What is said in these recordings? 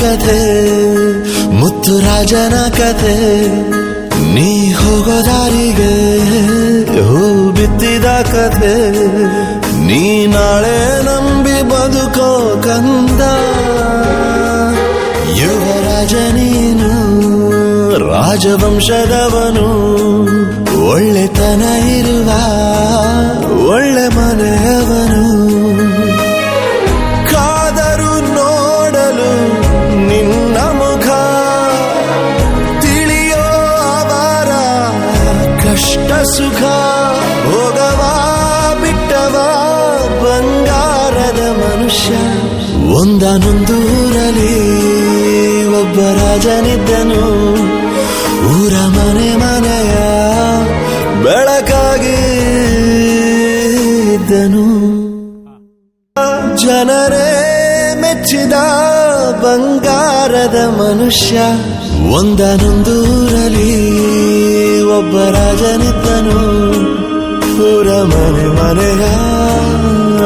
ಕಥೆ ಮುತ್ತು ರಾಜನ ಕಥೆ, ನೀ ಹೋಗೋ ದಾರಿಗೆ ಹೂ ಬಿತ್ತಿದ ಕಥೆ, ನೀ ನಾಳೆ ನಂಬಿ ಬದುಕೋ ಕಂದ. ಯುವರಾಜ ನೀನು, ರಾಜವಂಶದವನು, ಒಳ್ಳೆತನ ಇರುವ, ಒಳ್ಳೆ ಮನುಷ್ಯ. ಒಂದನೊಂದೂರಲಿ ಒಬ್ಬ ರಾಜನಿದ್ದನು. ಊರ ಮನೆ ಮನೆಯ ಬೆಳಕಾಗಿ ಇದ್ದನು. ಜನರೇ ಮೆಚ್ಚಿದ ಬಂಗಾರದ ಮನುಷ್ಯ. ಒಂದನೊಂದೂರಲಿ ಒಬ್ಬ ರಾಜನಿದ್ದನು. ಊರ ಮನೆ ಮನೆಯ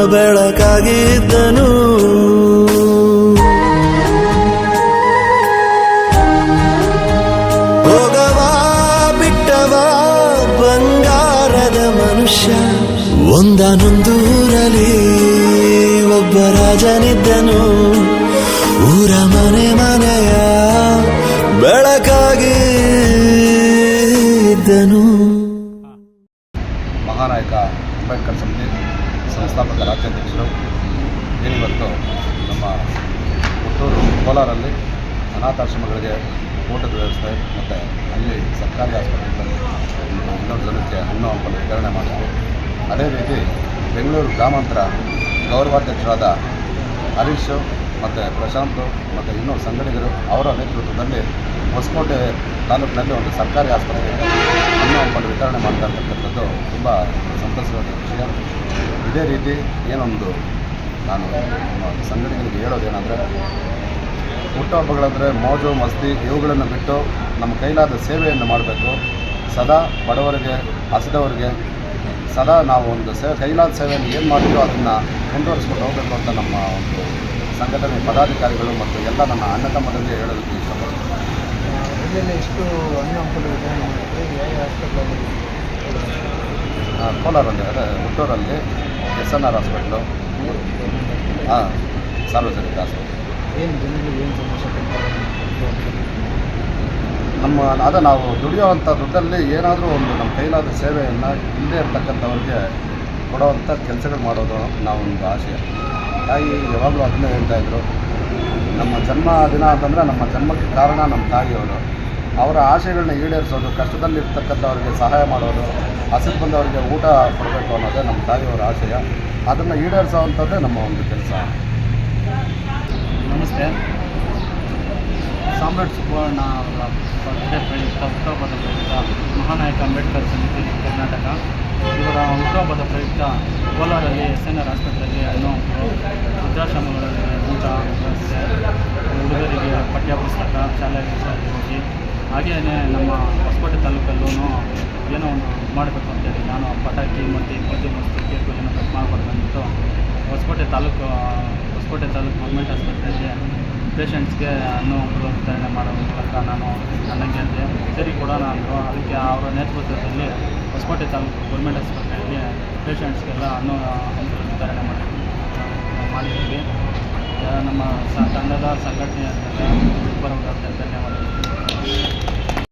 ಬೆಳಕಾಗಿದ್ದನು. ಹೋಗವ ಬಿಟ್ಟವ, ಬಂಗಾರದ ಮನುಷ್ಯ. ಒಂದನೊಂದೂರಲ್ಲಿ ಒಬ್ಬ ರಾಜನಿದ್ದನು. ಊರ ಮನೆ ಮನೆಯ ಬೆಳಕಾಗಿ ಇದ್ದನು ಮಹಾನಾಯಕ ಅಂಬೇಡ್ಕರ್ ಸಮಿತಿ ಸಂಸ್ಥಾಪಕ ರಾಜ್ಯಾಧ್ಯಕ್ಷರು ಏನಿವತ್ತು ನಮ್ಮ ಹುಟ್ಟೂರು ಕೋಲಾರಲ್ಲಿ ಅನಾಥಾಶ್ರಮಗಳಿಗೆ ಊಟದ ವ್ಯವಸ್ಥೆ ಮತ್ತು ಅಲ್ಲಿ ಸರ್ಕಾರಿ ಆಸ್ಪತ್ರೆಗಳಲ್ಲಿ ಇನ್ನೂರು ಜನಕ್ಕೆ ಹಣ್ಣು ಹಂಪಲು ವಿತರಣೆ ಮಾಡಿದ್ರು. ಅದೇ ರೀತಿ ಬೆಂಗಳೂರು ಗ್ರಾಮಾಂತರ ಗೌರವಾಧ್ಯಕ್ಷರಾದ ಹರೀಶು ಮತ್ತು ಪ್ರಶಾಂತ್ ಮತ್ತು ಇನ್ನೂ ಸಂಘಟಿಗರು ಅವರ ನೇತೃತ್ವದಲ್ಲಿ ಹೊಸಕೋಟೆ ತಾಲೂಕಿನಲ್ಲಿ ಒಂದು ಸರ್ಕಾರಿ ಆಸ್ಪತ್ರೆಗೆ ಹಣ್ಣು ಹಂಪಲು ವಿತರಣೆ ಮಾಡ್ತಾ ಇರ್ತಕ್ಕಂಥದ್ದು ತುಂಬ ಸಂತಸವಾದ ವಿಷಯ. ಇದೇ ರೀತಿ ಏನೊಂದು ನಾನು ಸಂಘಟನೆಗಳಿಗೆ ಹೇಳೋದೇನೆಂದರೆ, ಹುಟ್ಟುಹಬ್ಬಗಳಂದರೆ ಮೋಜು, ಮಸ್ತಿ ಇವುಗಳನ್ನು ಬಿಟ್ಟು ನಮ್ಮ ಕೈಲಾದ ಸೇವೆಯನ್ನು ಮಾಡಬೇಕು. ಸದಾ ಬಡವರಿಗೆ, ಹಸಿದವರಿಗೆ, ಸದಾ ನಾವು ಒಂದು ಸೇವೆ ಕೈಲಾದ ಸೇವೆಯನ್ನು ಏನು ಮಾಡ್ತೀವೋ ಅದನ್ನು ಮುಂದುವರಿಸ್ಕೊಂಡು ಹೋಗಬೇಕು ಅಂತ ನಮ್ಮ ಒಂದು ಸಂಘಟನೆ ಪದಾಧಿಕಾರಿಗಳು ಮತ್ತು ಎಲ್ಲ ನನ್ನ ಅಣ್ಣ ತಮ್ಮದಲ್ಲಿ ಹೇಳೋದಕ್ಕೆ ಇಷ್ಟಪಡ್ತೀನಿ. ಎಲ್ಲೆಲ್ಲ ಎಷ್ಟು ಹಣ್ಣು ಇದೆ ಯಾವ ಹಾಸ್ಪಿಟ್ಲಲ್ಲಿ ಕೋಲಾರಲ್ಲಿ ಅದೇ ಹುಟ್ಟೂರಲ್ಲಿ ಎಸ್ ಎನ್ ಆರ್ ಹಾಸ್ಪಿಟ್ಲು. ಹಾಂ ಸಾರ್ವಜನಿಕ ಹಾಸ್ಪಿಟ್ಲು. ಏನು ಜನರಿಗೆ ಏನು ಸಮಸ್ಯೆ ನಮ್ಮ ಅದೇ ನಾವು ದುಡಿಯೋವಂಥ ದುಡ್ಡಲ್ಲಿ ಏನಾದರೂ ಒಂದು ನಮ್ಮ ಕೈಲಾದ ಸೇವೆಯನ್ನು ಹಿಂದೆ ಇರ್ತಕ್ಕಂಥವ್ರಿಗೆ ಕೊಡೋವಂಥ ಕೆಲಸಗಳು ಮಾಡೋದು ನಾವು ಒಂದು ಆಶಯ ತಾಯಿ ಯಾವಾಗಲೂ ಅದನ್ನೇ ಹೇಳ್ತಾಯಿದ್ರು ನಮ್ಮ ಜನ್ಮ ದಿನ ಅಂತಂದರೆ ನಮ್ಮ ಜನ್ಮಕ್ಕೆ ಕಾರಣ ನಮ್ಮ ತಾಯಿಯವರು. ಅವರ ಆಶಯಗಳನ್ನ ಈಡೇರಿಸೋದು ಕಷ್ಟದಲ್ಲಿರ್ತಕ್ಕಂಥವ್ರಿಗೆ ಸಹಾಯ ಮಾಡೋದು ಹಸಿರು ಬಂದವರಿಗೆ ಊಟ ಕೊಡಬೇಕು ಅನ್ನೋದೇ ನಮ್ಮ ತಾಯಿಯವರ ಆಶಯ. ಅದನ್ನು ಈಡೇರಿಸೋವಂಥದ್ದೇ ನಮ್ಮ ಒಂದು ಕೆಲಸ. ನಮಸ್ತೆ. ಸಾಮ್ರಾಟ್ ಸುಬ್ಬಣ್ಣ ಅವರ ಬರ್ತ್ಡೇ ಪ್ರಯುಕ್ತ ಹುಟ್ಟುಹಬ್ಬದ ಪ್ರಯುಕ್ತ ಮಹಾನಾಯಕ ಅಂಬೇಡ್ಕರ್ ಸಮಿತಿ ಕರ್ನಾಟಕ. ಇವರ ಹುಟ್ಟುಹಬ್ಬದ ಪ್ರಯುಕ್ತ ಕೋಲಾರಲ್ಲಿ ಎಸ್ ಎನ್ ಆರ್ ಆಸ್ಪತ್ರೆಯಲ್ಲಿ ಅನ್ನೋ ವೃದ್ಧಾಶ್ರಮಗಳಲ್ಲಿ ಊಟ ಹುಡುಗರಿಗೆ ಹುಡುಗರಿಗೆ ಪಠ್ಯಪುಸ್ತಕ ಶಾಲೆ ಹೋಗಿ ಹಾಗೆಯೇ ನಮ್ಮ ಹೊಸಕೋಟೆ ತಾಲೂಕಲ್ಲೂ ಏನೋ ಒಂದು ಮಾಡಬೇಕು ಅಂತೇಳಿ. ನಾನು ಪಟಾಕಿ ಮತ್ತು ಮದ್ದು ಮಸ್ತು ಕೇಕು ಏನೋ ಕಟ್ ಮಾಡಬಾರ್ದು ಅಂದ್ಬಿಟ್ಟು ಹೊಸಕೋಟೆ ತಾಲೂಕು ಹೊಸಕೋಟೆ ತಾಲೂಕು ಗೌರ್ಮೆಂಟ್ ಆಸ್ಪತ್ರೆಗೆ ಪೇಷಂಟ್ಸ್ಗೆ ಅನ್ನೋ ಹಂಪಲು ವಿತರಣೆ ಮಾಡೋ ಮೂಲಕ ನಾನು ನನ್ನ ಕೇಳಿದೆ ಸರಿ ಕೊಡೋಣ ಅಂದರು. ಅದಕ್ಕೆ ಅವರ ನೇತೃತ್ವದಲ್ಲಿ ಹೊಸಕೋಟೆ ತಾಲೂಕು ಗೌರ್ಮೆಂಟ್ ಆಸ್ಪತ್ರೆಯಲ್ಲಿ ಪೇಷಂಟ್ಸ್ಗೆಲ್ಲ ಅನ್ನೋ ಹಂಪಲು ವಿತರಣೆ ಮಾಡಿ, ಮಾಡಿದ್ದೀವಿ. ನಮ್ಮ ಸ ತಂಡದ ಸಂಘಟನೆ Thank you.